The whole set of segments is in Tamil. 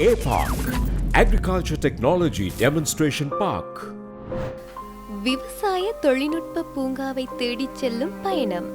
ஏபாக் அக்ரிகல்ச்சர் டெக்னாலஜி டெமன்ஸ்ட்ரேஷன் பார்க் விவசாய தொழில்நுட்ப பூங்காவை தேடிச் செல்லும் பயணம்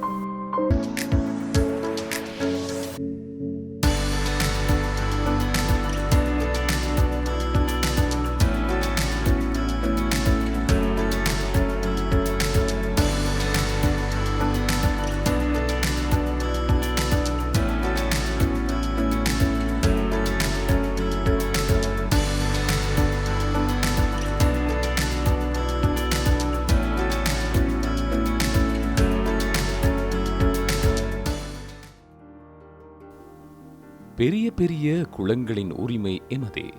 பெரிய பெரிய குளங்களின் உரிமை எமதே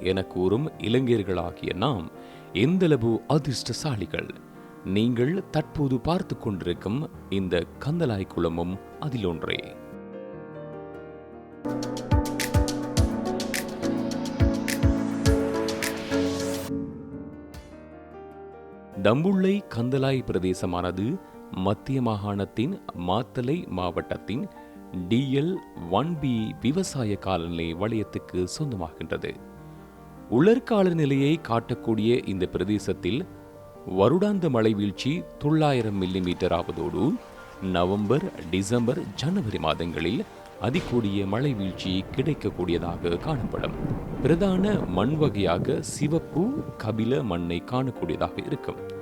என கூறும் இளைஞர்களாகிய நாம் எந்தளவு அதிர்ஷ்டசாலிகள். நீங்கள் தற்போது பார்த்து கொண்டிருக்கும் இந்த கந்தலாய் குளமும் அதிலொன்றே டம்புள்ளை தம்புள்ளை கந்தலாய் பிரதேசமானது மத்திய மாகாணத்தின் மாத்தலை மாவட்டத்தின் டிஎல் ஒன் பி விவசாய காலநிலை வளையத்துக்கு சொந்தமாகின்றது. உலர்கால நிலையை காட்டக்கூடிய இந்த பிரதேசத்தில் வருடாந்த மழை வீழ்ச்சி தொள்ளாயிரம் மில்லிமீட்டர் ஆவதோடு நவம்பர் டிசம்பர் ஜனவரி மாதங்களில் அதிகூடிய மழை வீழ்ச்சி கிடைக்கக்கூடியதாக காணப்படும். பிரதான மண் வகையாக சிவப்பு கபில மண்ணை காணக்கூடியதாக இருக்கும்.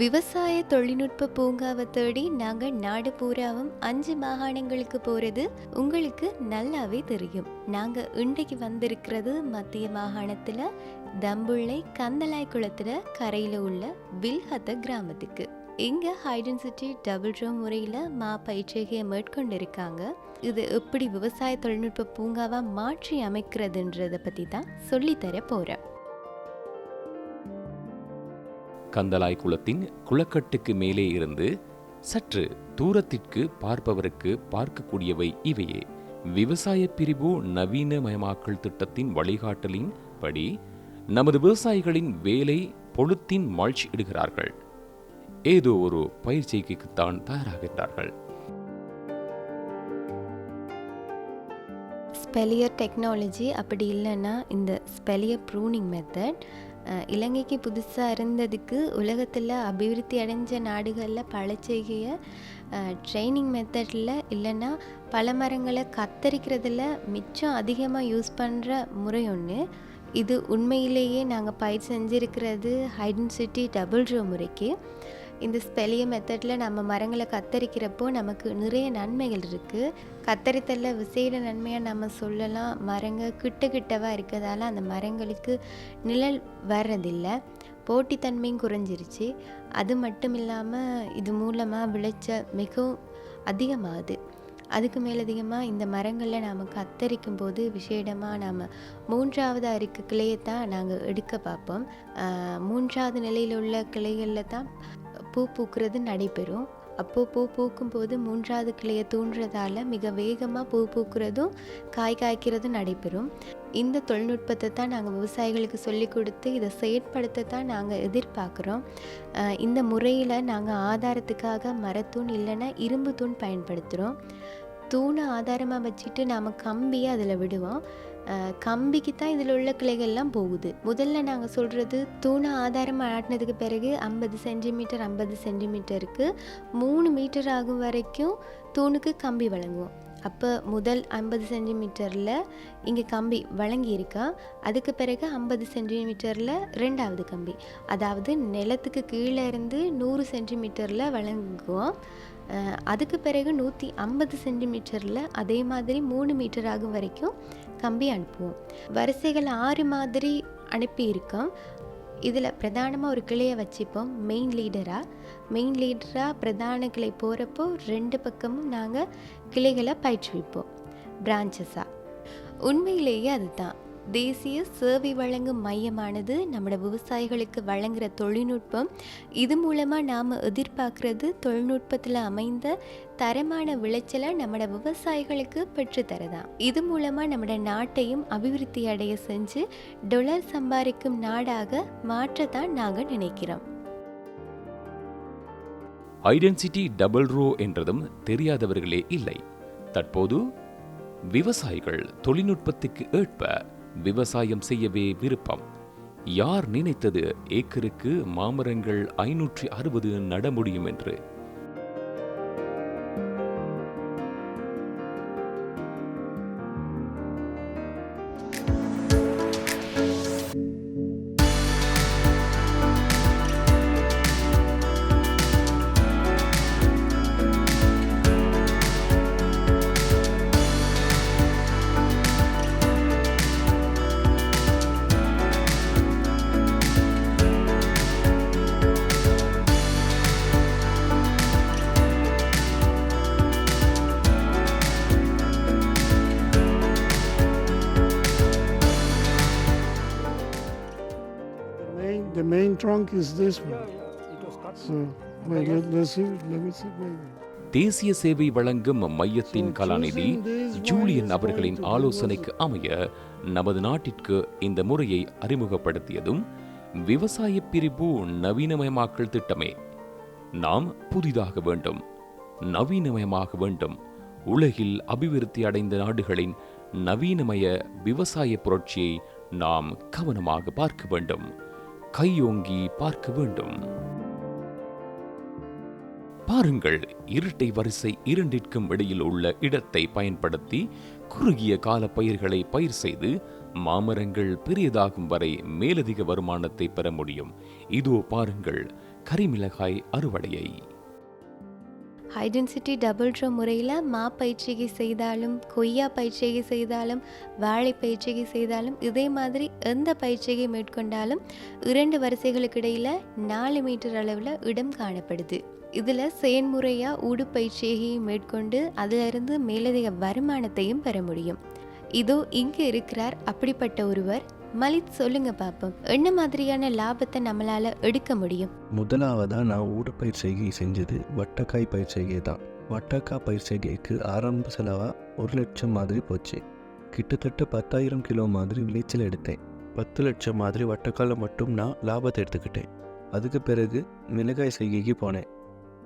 விவசாய தொழில்நுட்ப பூங்காவை தேடி நாங்கள் நாடு பூராவும் அஞ்சு மாகாணங்களுக்கு போகிறது உங்களுக்கு நல்லாவே தெரியும். நாங்கள் இன்றைக்கு வந்திருக்கிறது மத்திய மாகாணத்தில் தம்புள்ளை கந்தலாய் குளத்தில் கரையில் உள்ள வில்ஹத்த கிராமத்துக்கு. இங்கே ஹைடென்சிட்டி டபுள் ரூம் முறையில் மா பயிற்சிகையை மேற்கொண்டிருக்காங்க. இது எப்படி விவசாய தொழில்நுட்ப பூங்காவாக மாற்றி அமைக்கிறதுன்றத பற்றி தான் சொல்லித்தர போகிறேன் கந்தலாய் குளத்தின் குளக்கட்டுக்கு மேலே இருந்து சற்று தூரத்திற்கு பார்ப்பவருக்கு பார்க்கக்கூடியவை இவையே. விவசாய பிரிவு நவீனமயமாக்கல் திட்டத்தின் வழிகாட்டலின் படி நமது விவசாயிகளின் வேலை பொழுத்தின் மல்ச் இடுகிறார்கள். ஏதோ ஒரு பயிற்சிக்குத்தான் தயாராகின்றார்கள். ஸ்பெலியர் டெக்னாலஜி அப்படி இல்லைன்னா இந்த ஸ்பெலியர் ப்ரூனிங் மெத்தட் இலங்கைக்கு புதுசாக இருந்ததுக்கு உலகத்தில் அபிவிருத்தி அடைஞ்ச நாடுகளில் பழச்செய்கையை ட்ரைனிங் மெத்தடில் இல்லைன்னா பல மரங்களை கத்தரிக்கிறதுல மிச்சம் அதிகமாக யூஸ் பண்ணுற முறை ஒன்று இது உண்மையிலேயே நாங்கள் பயிர் செஞ்சுருக்கிறது ஹைடென்சிட்டி டபுள் ரோ முறைக்கு. இந்த ஸ்பெலிய மெத்தடில் நம்ம மரங்களை கத்தரிக்கிறப்போ நமக்கு நிறைய நன்மைகள் இருக்குது கத்தரித்தலில் விசேட நன்மையாக நம்ம சொல்லலாம். மரங்கள் கிட்ட கிட்டவாக இருக்கிறதால அந்த மரங்களுக்கு நிழல் வர்றதில்லை. போட்டித்தன்மையும் குறைஞ்சிருச்சு. அது மட்டும் இல்லாமல் இது மூலமாக விளைச்சல் மிகவும் அதிகமாகுது. அதுக்கு மேலதிகமாக இந்த மரங்களில் நாம் கத்தரிக்கும் போது விசேடமாக நாம் மூன்றாவது அரிக்கு கிளையை தான் நாங்கள் எடுக்க பார்ப்போம். மூன்றாவது நிலையில் உள்ள கிளைகளில் தான் பூ பூக்கிறது நடைபெறும். அப்போது பூ பூக்கும் போது மூன்றாவது கிளையை தூண்டுறதால மிக வேகமாக பூ பூக்கிறதும் காய் காய்க்கிறதும் நடைபெறும். இந்த தொழில்நுட்பத்தை தான் நாங்கள் விவசாயிகளுக்கு சொல்லி கொடுத்து இதை செயற்படுத்த தான் நாங்கள் எதிர்பார்க்குறோம். இந்த முறையில் நாங்கள் ஆதாரத்துக்காக மரத்தூண் இல்லைன்னா இரும்பு தூண் பயன்படுத்துகிறோம் தூணை ஆதாரமாக வச்சுட்டு நாம் கம்பியை அதில் விடுவோம். கம்பிக்கு தான் இதில் உள்ள கிளைகள்லாம் போகுது. முதல்ல நாங்கள் சொல்கிறது தூணை ஆதாரமாக ஆட்டினதுக்கு பிறகு ஐம்பது சென்டிமீட்டர் ஐம்பது சென்டிமீட்டருக்கு மூணு மீட்டர் ஆகும் வரைக்கும் தூணுக்கு கம்பி வழங்குவோம். அப்போ முதல் ஐம்பது சென்டிமீட்டரில் இங்கே கம்பி வழங்கியிருக்கா. அதுக்கு பிறகு ஐம்பது சென்டிமீட்டரில் ரெண்டாவது கம்பி. அதாவது நிலத்துக்கு கீழே இருந்து நூறு சென்டிமீட்டரில் வழங்குவோம். அதுக்கு பிறகு நூற்றி ஐம்பது சென்டிமீட்டரில் அதே மாதிரி மூணு மீட்டர் ஆகும் வரைக்கும் கம்பி அனுப்புவோம். வரிசைகள் ஆறு மாதிரி அனுப்பியிருக்கோம். இதில் பிரதானமாக ஒரு கிளையை வச்சுப்போம். மெயின் லீடராக மெயின் லீடராக பிரதான கிளை போகிறப்போ ரெண்டு பக்கமும் நாங்கள் கிளைகளை பயிற்றுவிப்போம். பிரான்ச்சஸாக உண்மையிலேயே அதுதான். தேசிய சேவை வழங்கும் மையமானது நம்மளோட விவசாயிகளுக்கு வழங்குகிற தொழில்நுட்பம். இது மூலமாக நாம் எதிர்பார்க்குறது தொழில்நுட்பத்தில் அமைந்த தரமான விளைச்சலை நம்மளோட விவசாயிகளுக்கு பெற்றுத்தரதான் இது மூலமாக நம்மளோட நாட்டையும் அபிவிருத்தி அடைய செஞ்சு டொலர் சம்பாதிக்கும் நாடாக மாற்றத்தான் நாங்கள் நினைக்கிறோம். ஐடென்சிட்டி டபுள் ரோ என்றதும் தெரியாதவர்களே இல்லை. தற்போது விவசாயிகள் தொழில்நுட்பத்துக்கு ஏற்ப விவசாயம் செய்யவே விருப்பம். யார் நினைத்தது ஏக்கருக்கு மாமரங்கள் ஐநூற்றி அறுபது நட முடியும் என்று? Trunk is this one. So, wait, let, let's see, let me see, wait. தேசிய சேவை வழங்கும் மையத்தின் கலாநிதி ஜூலியன் அவர்களின் ஆலோசனைக்கு அமைய நமது நாட்டிற்கு இந்த முறையை அறிமுகப்படுத்தியதும் விவசாய பிரிவு நவீனமயமாக்கல் திட்டமே நாம் புதிதாக வேண்டும் நவீனமயமாக வேண்டும் உலகில் அபிவிருத்தி அடைந்த நாடுகளின் நவீனமய விவசாய புரட்சியை நாம் கவனமாக பார்க்க வேண்டும் கையோங்கி பார்க்க வேண்டும். பாருங்கள் இரட்டை வரிசை இரண்டிற்கும் இடையில் உள்ள இடத்தை பயன்படுத்தி குறுகிய கால பயிர்களை பயிர் செய்து மாமரங்கள் பெரியதாகும் வரை மேலதிக வருமானத்தை பெற முடியும். இதோ பாருங்கள் கரிமிளகாய் அறுவடையை. ஐடென்சிட்டி டபுள் ட்ரோ முறையில் மா பயிற்சிகை செய்தாலும் கொய்யா பயிற்சிகை செய்தாலும் வாழை பயிற்சிகை செய்தாலும் இதே மாதிரி எந்த பயிற்சிகை மேற்கொண்டாலும் இரண்டு வரிசைகளுக்கு இடையில் நாலு மீட்டர் அளவில் இடம் காணப்படுது. இதில் செயன்முறையாக ஊடு மேற்கொண்டு அதிலிருந்து மேலதிக வருமானத்தையும் பெற முடியும். இதோ இங்கே இருக்கிறார் அப்படிப்பட்ட ஒருவர் மலித் சொல்லுங்க பாப்போம். என்ன மாதிரியான லாபத்தை நம்மளால எடுக்க முடியும்? முதலாவதாக நான் ஊடுபயிர் செய்கை செஞ்சது வட்டக்காய் பயிர் செய்கை தான். வட்டக்காய் பயிர் செய்கைக்கு ஆரம்ப செலவாக ஒரு லட்சம் மாதிரி போச்சு. கிட்டத்தட்ட பத்தாயிரம் கிலோ மாதிரி விளைச்சல் எடுத்தேன். பத்து லட்சம் மாதிரி வட்டக்கால மட்டும் நான் லாபத்தை எடுத்துக்கிட்டேன். அதுக்கு பிறகு மிளகாய் செய்கைக்கு போனேன்.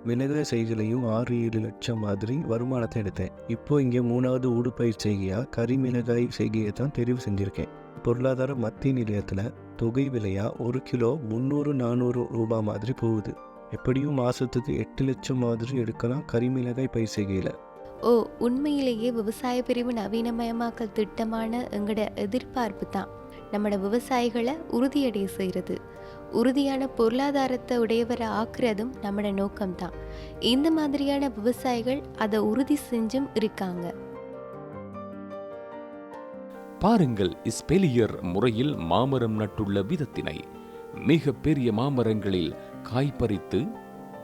மிளகாய் செய்கையிலையும் ஆறு ஏழு லட்சம் மாதிரி வருமானத்தை எடுத்தேன். இப்போ இங்கே மூணாவது ஊடுபயிர் செய்கையாக கறி மிளகாய் செய்கையை தான் தெரிவு செஞ்சுருக்கேன். பொருளாதார மத்திய நிலையத்தில் தொகை விலையாக ஒரு கிலோ முந்நூறு நானூறு ரூபாய் மாதிரி போகுது. எப்படியும் மாதத்துக்கு எட்டு லட்சம் மாதிரி எடுக்கலாம் கரிமிளகாய் பயிர் செய்கையில். ஓ உண்மையிலேயே விவசாய பிரிவு நவீனமயமாக்கல் திட்டமான எங்களோட எதிர்பார்ப்பு தான். நம்மளோட விவசாயிகளை உறுதியடைய செய்கிறது உறுதியான பொருளாதாரத்தை உடையவரை ஆக்குறதும் நம்மளோட நோக்கம்தான். இந்த மாதிரியான விவசாயிகள் அதை உறுதி செஞ்சும் இருக்காங்க. பாருங்கள் ஸ்பெலியர் முறையில் மாமரம் நட்டுள்ள விதத்தினை. மிக பெரிய மாமரங்களில் காய் பறித்து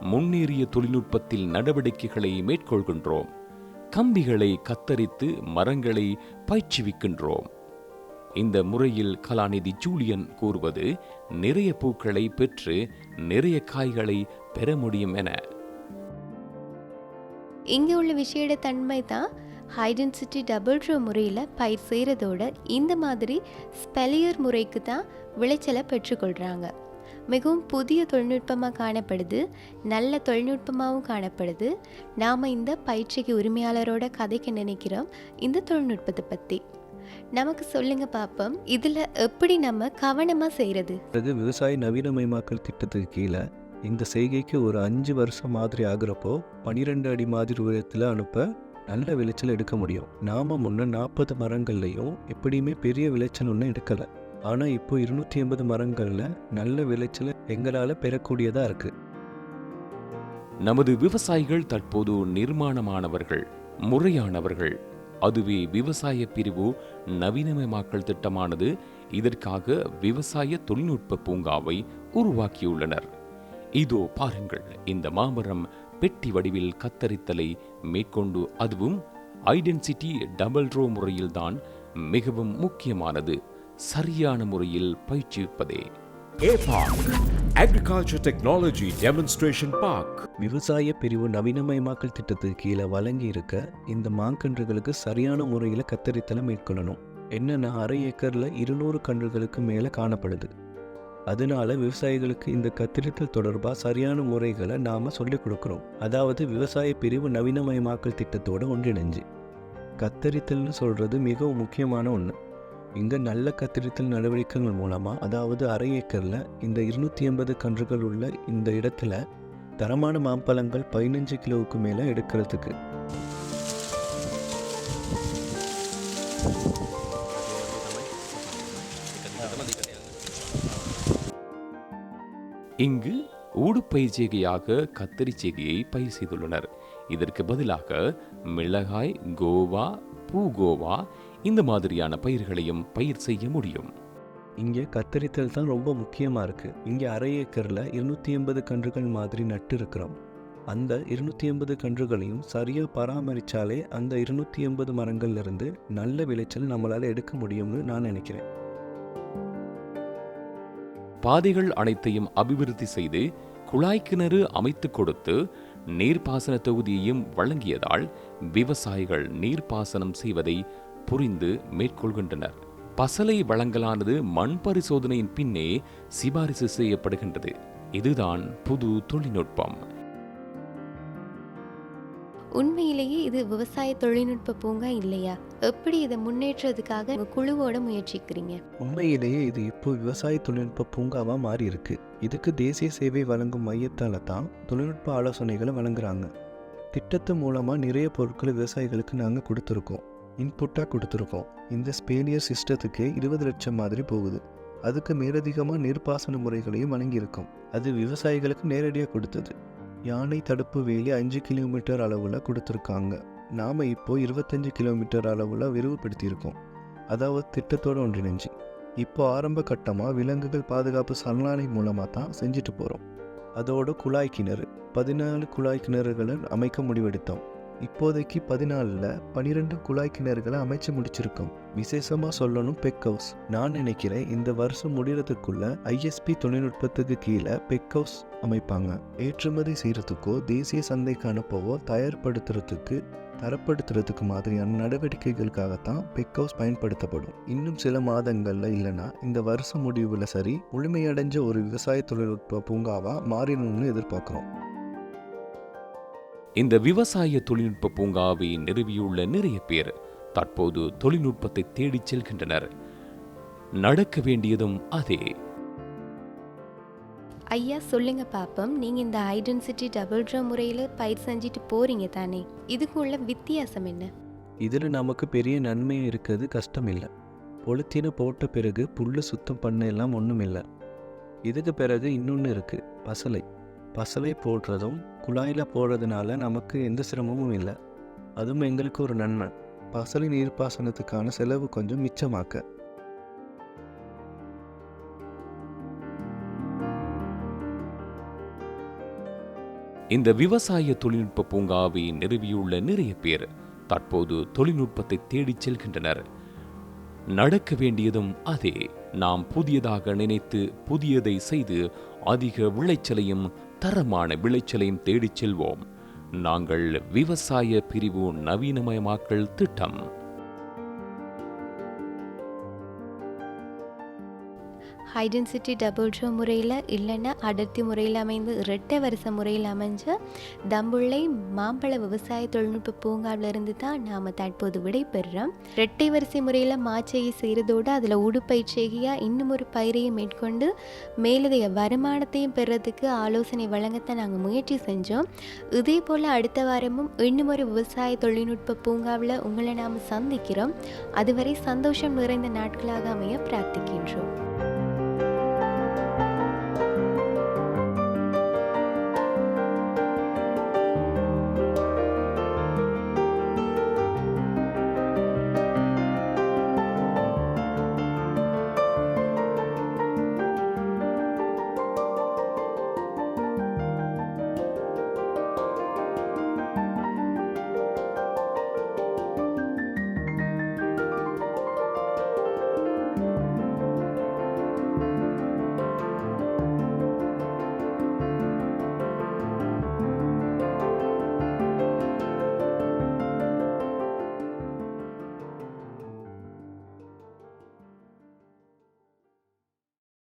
முன்னேறிய தொழில்நுட்பத்தில் நடவடிக்கைகளை மேற்கொள்கின்றோம். கம்பிகளை கத்தரித்து மரங்களை பயிற்றுவிக்கின்றோம். இந்த முறையில் கலாநிதி ஜூலியன் கூறுவது நிறைய பூக்களை பெற்று நிறைய காய்களை பெற முடியும் என. இங்கே உள்ள விஷயோட தன்மை தான் ஹைடென்சிட்டி டபுள் ரோ முறையில் பயிர் செய்கிறதோட இந்த மாதிரி ஸ்பெலியர் முறைக்கு தான் விளைச்சலை பெற்றுக்கொள்கிறாங்க மிகவும் புதிய தொழில்நுட்பமாக காணப்படுது நல்ல தொழில்நுட்பமாகவும் காணப்படுது. நாம் இந்த பயிற்சிக்கு உரிமையாளரோட கதைக்க நினைக்கிறோம். இந்த தொழில்நுட்பத்தை பற்றி நமக்கு சொல்லுங்க பாப்போம். இதில் எப்படி நம்ம கவனமாக செய்கிறது அது விவசாய நவீனமயமாக்கல் திட்டத்துக்கு கீழே இந்த செய்கைக்கு ஒரு அஞ்சு வருஷம் மாதிரி ஆகுறப்போ பனிரெண்டு அடி மாதிரி உயரத்தில் அனுப்ப நல்ல விளைச்சல் எடுக்க முடியும். நாம முன்ன நாற்பது மரங்கள்லையும் எப்படியுமே பெரிய விளைச்சல் ஒன்றும் எடுக்கலை. ஆனால் இப்போ இருநூற்றி எண்பது மரங்களில் நல்ல விளைச்சல் எங்களால் பெறக்கூடியதாக இருக்குது நமது விவசாயிகள் தற்போது நிர்மாணமானவர்கள் முறையானவர்கள். அதுவே விவசாய பிரிவு நவீனமயமாக்கல் திட்டமானது. இதற்காக விவசாய தொழில்நுட்ப பூங்காவை உருவாக்கியுள்ளனர். இதோ பாருங்கள் இந்த மாமரம் பெட்டி வடிவில் கத்தரித்தலை மேற்கொண்டு அதுவும் ஐடென்சிட்டி டபுள் ரோ முறையில்தான் மிகவும் முக்கியமானது. சரியான முறையில் பயிற்சிப்பதே Agriculture Technology Demonstration Park. விவசாய பிரிவு நவீனமயமாக்கல் திட்டத்துக்கு கீழே வழங்கி இருக்க இந்த மாங்கன்றுகளுக்கு சரியான முறையில் கத்தரித்தலை மேற்கொள்ளணும். என்னென்ன அரை ஏக்கரில் இருநூறு கன்றுகளுக்கு மேலே காணப்படுது. அதனால விவசாயிகளுக்கு இந்த கத்தரித்தல் தொடர்பாக சரியான முறைகளை நாம் சொல்லிக் கொடுக்குறோம். அதாவது விவசாய பிரிவு நவீனமயமாக்கல் திட்டத்தோட ஒன்றிணைஞ்சு. கத்தரித்தல்னு சொல்கிறது மிகவும் முக்கியமான ஒன்று இங்கே நல்ல கத்தரித்தல் நடவடிக்கைகள் மூலமாக அதாவது அரை ஏக்கரில் இந்த இருநூற்றி எண்பது கன்றுகள் உள்ள இந்த இடத்துல தரமான மாம்பழங்கள் பதினஞ்சு கிலோவுக்கு மேலே எடுக்கிறதுக்கு. இங்கு ஊடுபயிர்ச்செய்கையாக கத்தரி செடியை பயிர் செய்துள்ளனர். இதற்கு பதிலாக மிளகாய் கோவா பூகோவா இந்த மாதிரியான பயிர்களையும் பயிர் செய்ய முடியும். இங்கே கத்தரித்தல் தான் ரொம்ப முக்கியமாக இருக்குது இங்கே அரை ஏக்கரில் இருநூற்றி எண்பது கன்றுகள் மாதிரி நட்டு இருக்கிறோம். அந்த இருநூற்றி எண்பது கன்றுகளையும் சரியாக பராமரித்தாலே அந்த இருநூற்றி எண்பது மரங்கள்லேருந்து நல்ல விளைச்சல் நம்மளால் எடுக்க முடியும்னு நான் நினைக்கிறேன். பாதைகள் அனைத்தையும் அபிவிருத்தி செய்து குழாய் கிணறு அமைத்துக் கொடுத்து நீர்ப்பாசன தொகுதியையும் வழங்கியதால் விவசாயிகள் நீர்ப்பாசனம் செய்வதை புரிந்து மேற்கொள்கின்றனர். பசலை வழங்கலானது மண் பரிசோதனையின் பின்னே சிபாரிசு செய்யப்படுகின்றது. இதுதான் புது தொழில்நுட்பம். உண்மையிலேயே இது விவசாய தொழில்நுட்ப பூங்கா இல்லையா? எப்படி இதை முன்னேற்றத்துக்காக உங்க குழுவோட முயற்சிக்கிறீங்க? உண்மையிலேயே இது இப்போ விவசாய தொழில்நுட்ப பூங்காவாக மாறி இருக்கு இதுக்கு தேசிய சேவை வழங்கும் மையத்தால் தான் தொழில்நுட்ப ஆலோசனைகளை வழங்குறாங்க. திட்டத்து மூலமாக நிறைய பொருட்களை விவசாயிகளுக்கு நாங்கள் கொடுத்துருக்கோம். இன்புட்டாக கொடுத்துருக்கோம். இந்த ஸ்பேலியர் சிஸ்டத்துக்கு இருபது லட்சம் மாதிரி போகுது. அதுக்கு மேலதிகமாக நீர்ப்பாசன முறைகளையும் வழங்கியிருக்கோம். அது விவசாயிகளுக்கு நேரடியாக கொடுத்தது. யானை தடுப்பு வேலி அஞ்சு கிலோமீட்டர் அளவில் கொடுத்துருக்காங்க. நாம் இப்போது இருபத்தஞ்சு கிலோமீட்டர் அளவில் விரிவுபடுத்தியிருக்கோம். அதாவது திட்டத்தோடு ஒன்றிணைஞ்சு. இப்போ ஆரம்ப கட்டமாக விலங்குகள் பாதுகாப்பு சரணாலை மூலமாக தான் செஞ்சுட்டு போகிறோம் அதோட குழாய் கிணறு பதினாலு குழாய் கிணறுகளை அமைக்க முடிவெடுத்தோம். இப்போதைக்கு பதினாலில் பன்னிரெண்டு குழாய் கிணறுகளை அமைச்சு முடிச்சிருக்கோம். விசேஷமாக சொல்லணும் பெக் ஹவுஸ் நான் நினைக்கிறேன் இந்த வருஷம் முடிகிறதுக்குள்ள ஐஎஸ்பி தொழில்நுட்பத்துக்கு கீழே பெக் ஹவுஸ் அமைப்பாங்க. ஏற்றுமதி செய்கிறதுக்கோ தேசிய சந்தைக்கு அனுப்பவோ தயார்படுத்துறதுக்கு தரப்படுத்துறதுக்கு மாதிரியான நடவடிக்கைகளுக்காகத்தான் பெக் ஹவுஸ் பயன்படுத்தப்படும். இன்னும் சில மாதங்களில் இல்லைன்னா இந்த வருஷ முடிவில் சரி முழுமையடைஞ்ச ஒரு விவசாய தொழில்நுட்ப பூங்காவாக மாறிடணும்னு எதிர்பார்க்குறோம். இந்த விவசாய தொழில்நுட்ப பூங்காவை நிறுவியுள்ள நிறைய பேர் தற்போது தொழில்நுட்பத்தை தேடிச் செல்கின்றனர். நடக்க வேண்டியதும் அதே. ஐயா சொல்லுங்க பாப்போம். நீங்க இந்த ஐடென்சிட்டி டபுள் ட்ரா முறையில் பயிர் செஞ்சுட்டு போறீங்க தானே? இதுக்குள்ள வித்தியாசம் என்ன? இதில் நமக்கு பெரிய நன்மை இருக்கிறது கஷ்டம் இல்லை. பொலித்தீனை போட்ட பிறகு புல்லு சுத்தம் பண்ண எல்லாம் ஒன்றும் இல்லை இதுக்கு பிறகு இன்னொன்று இருக்குது பசலை. பசலை போடுறதும் குழாயில் போடுறதுனால நமக்கு எந்த சிரமமும் இல்லை. அதுவும் எங்களுக்கு ஒரு நன்மை. பசலை நீர்ப்பாசனத்துக்கான செலவு கொஞ்சம் மிச்சமாக்க. இந்த விவசாய தொழில்நுட்ப பூங்காவை நிறுவியுள்ள நிறைய பேர் தற்போது தொழில்நுட்பத்தை தேடிச் செல்கின்றனர். நடக்க வேண்டியதும் அதே. நாம் புதியதாக நினைத்து புதியதை செய்து அதிக விளைச்சலையும் தரமான விளைச்சலையும் தேடிச் செல்வோம். நாங்கள் விவசாய பிரிவு நவீனமயமாக்கல் திட்டம். ஐடென்சிட்டி டபுள் ட்ரோ முறையில் இல்லைன்னா அடர்த்தி முறையில் அமைந்து இரட்டை வரிசை முறையில் அமைஞ்ச தம்புள்ளை மாம்பழ விவசாய தொழில்நுட்ப பூங்காவிலிருந்து தான் நாம் தற்போது விடைபெறுறோம். இரட்டை வரிசை முறையில் மாச்செய்கை செய்கிறதோடு அதில் உடுப்பயிற்சியாக இன்னும் ஒரு பயிரையும் மேற்கொண்டு மேலதைய வருமானத்தையும் பெறுறதுக்கு ஆலோசனை வழங்கத்தான் நாங்கள் முயற்சி செஞ்சோம். இதே போல் அடுத்த வாரமும் இன்னும் ஒரு விவசாய தொழில்நுட்ப பூங்காவில் உங்களை நாம் சந்திக்கிறோம். அதுவரை சந்தோஷம் நிறைந்த நாட்களாக அமைய பிரார்த்திக்கின்றோம்.